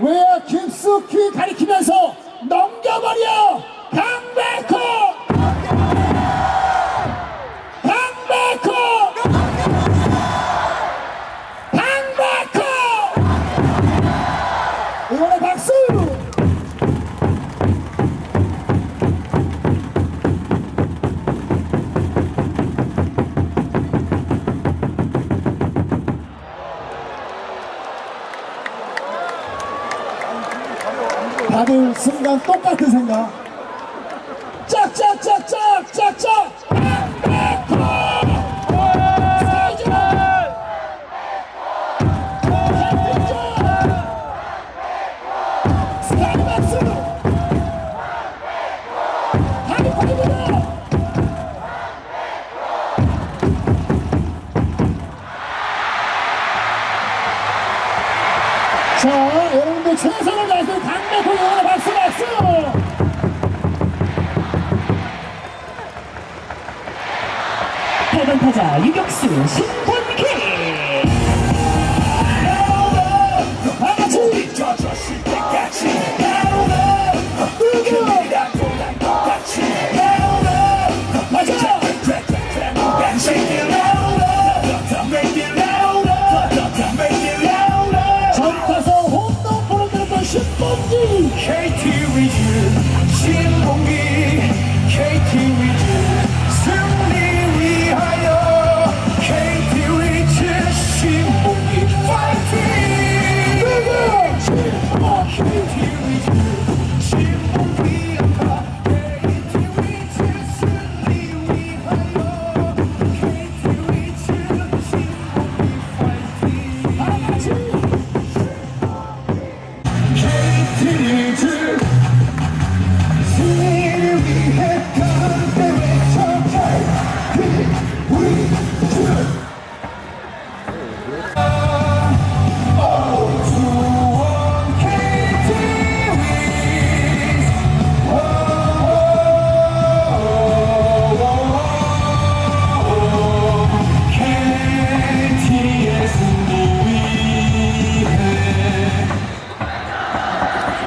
외야 깊숙이 가리키면서 넘겨버려 다들 순간 똑같은 생각. 짝짝짝짝짝짝. 자 여러분들 최선을 다해서 강백호 영원의 박수 박수! 팔번 타자 유격수 신권기 KT with you 신봉기 第一次